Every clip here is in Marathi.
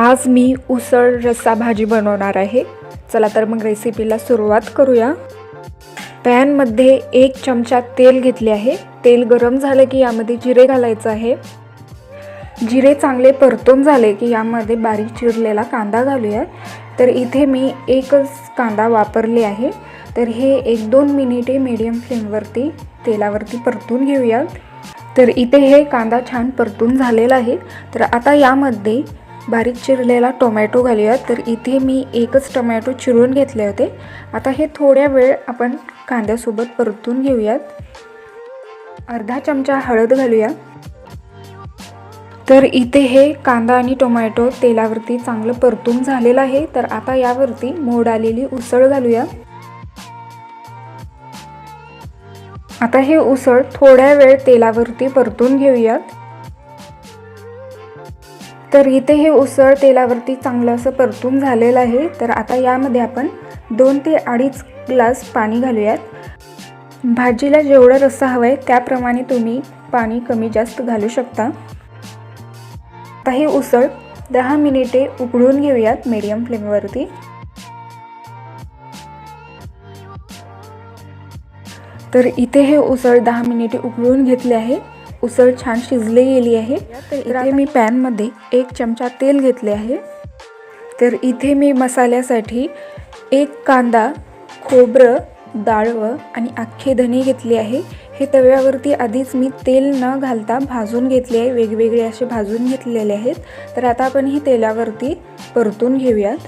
आज मी उसळ रस्सा भाजी बनवणार आहे. चला तर मग रेसिपीला सुरुवात करूया. पॅनमध्ये एक चमचा तेल घेतले आहे. तेल गरम झालं की यामध्ये जिरे घालायचं आहे. जिरे चांगले परतून झाले की यामध्ये बारीक चिरलेला कांदा घालूया. तर इथे मी एकच कांदा वापरले आहे. तर हे एक दोन मिनिटे मीडियम फ्लेमवरती तेलावरती परतून घेऊयात तर इथे हे कांदा छान परतून झालेला आहे. तर आता यामध्ये बारीक चिरलेला टोमॅटो घालूया. तर इथे मी एकच टोमॅटो चिरून घेतले होते. आता हे थोड्या वेळ आपण कांद्यासोबत परतून घेऊयात. अर्धा चमचा हळद घालूया. तर इथे हे कांदा आणि टोमॅटो तेलावरती चांगलं परतून झालेलं आहे. तर आता यावरती मोड आलेली उसळ घालूया. आता हे उसळ थोड्या वेळ तेलावरती परतून घेऊयात. तर इथे हे उसळ तेलावरती चांगलं असं परतून झालेलं आहे. तर आता यामध्ये आपण दोन ते अडीच ग्लास पाणी घालूयात. भाजीला जेवढा रस्सा हवा आहे त्याप्रमाणे तुम्ही पाणी कमी जास्त घालू शकता. आता हे उसळ दहा मिनिटे उकळून घेऊयात मीडियम फ्लेमवरती तर इथे हे उसळ दहा मिनिटे उकळून घेतले आहे. उसळ छान शिजली गेली आहे. तर इथे मी पॅनमध्ये एक चमचा तेल घेतले आहे. तर इथे मी मसाल्यासाठी एक कांदा खोबरं डाळवं आणि अख्खे धने घेतले आहे. हे तव्यावरती आधीच मी तेल न घालता भाजून घेतले आहे. वेगवेगळे असे भाजून घेतलेले आहेत. तर आता आपण ही तेलावरती परतून घेऊयात.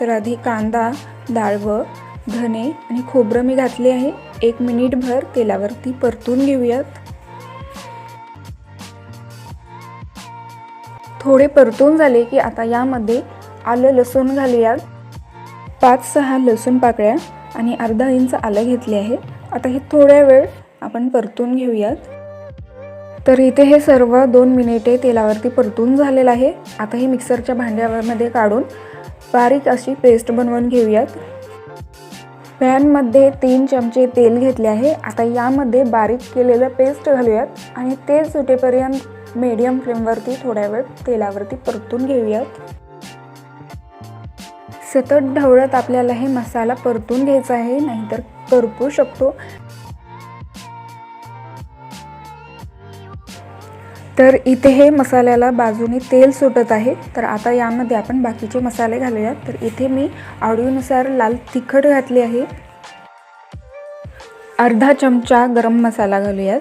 तर आधी कांदा डाळवं धने आणि खोबरं मी घातले आहे. एक मिनिटभर तेलावरती परतून घेऊयात. थोडे परतून झाले की आता यामध्ये आलं लसूण घालूयात. पाच सहा लसूण पाकळ्या आणि अर्धा इंच आलं घेतले आहे. आता हे थोड्या वेळ आपण परतून घेऊयात. तर इथे हे सर्व दोन मिनिटे तेलावरती परतून झालेलं आहे. आता हे मिक्सरच्या भांड्यामध्ये काढून बारीक अशी पेस्ट बनवून घेऊयात. पॅनमध्ये तीन चमचे तेल घेतले आहे. आता यामध्ये बारीक केलेलं पेस्ट घालूयात आणि तेल सुटेपर्यंत मीडियम फ्लेमवरती थोड्या वेळ तेलावरती परतून घेऊयात. सतत ढवळत आपल्याला हे मसाला परतून घ्यायचा आहे नाहीतर करपू शकतो. तर इथे हे मसाल्याला बाजूने तेल सुटत आहे. तर आता यामध्ये आपण बाकीचे मसाले घालूयात. तर इथे मी आवडीनुसार लाल तिखट घातले आहे. अर्धा चमचा गरम मसाला घालूयात.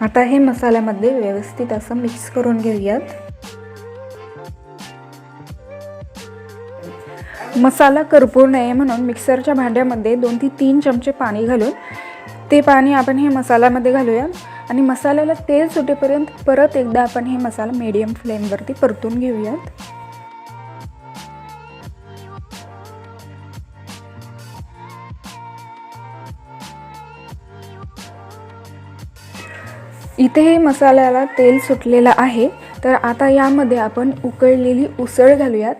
आता हे मसाल्यामध्ये व्यवस्थित असं मिक्स करून घेऊयात. मसाला करपू नये म्हणून मिक्सरच्या भांड्यामध्ये दोन ते तीन चमचे पाणी घालून ते पाणी आपण हे मसाल्यामध्ये घालूया. आणि मसाल्याला तेल सुटेपर्यंत परत एकदा आपण हे मसाला मीडियम फ्लेमवरती परतून घेऊयात. इथे हे मसाल्याला तेल सुटलेलं आहे. तर आता यामध्ये आपण उकळलेली उसळ घालूयात.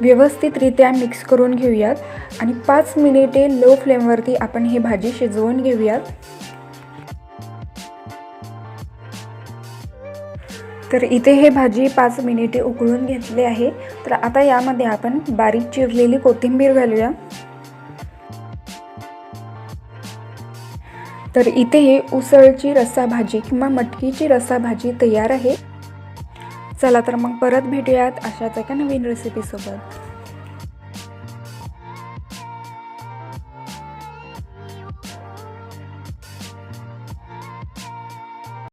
व्यवस्थितरित्या मिक्स करून घेऊयात. आणि पाच मिनिटे लो फ्लेमवरती आपण ही भाजी शिजवून घेऊयात. तर इथे हे भाजी पाच मिनिटे उकळून घेतले आहे. तर आता यामध्ये आपण बारीक चिरलेली कोथिंबीर घालूया. तर इथे हे उसळची रसाभाजी किंवा मटकीची रसाभाजी तयार आहे. चला तर मग परत भेटूयात अशाच एका नवीन रेसिपीसोबत